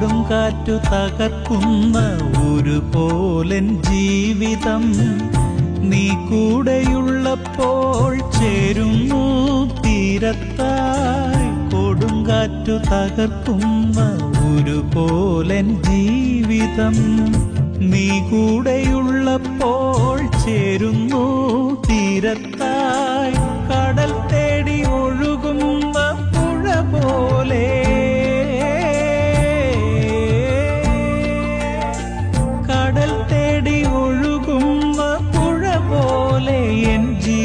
കൊടുങ്കാറ്റു തകർക്കുന്ന ഒരു പോലൻ ജീവിതം നീ കൂടെയുള്ളപ്പോൾ ചേരുന്നു തീരത്തായി. കൊടുങ്കാറ്റു തകർക്കുന്ന ഒരു പോലൻ ജീവിതം നീ കൂടെയുള്ളപ്പോൾ ചേരുന്നു തീരത്തായി. என் ஜீ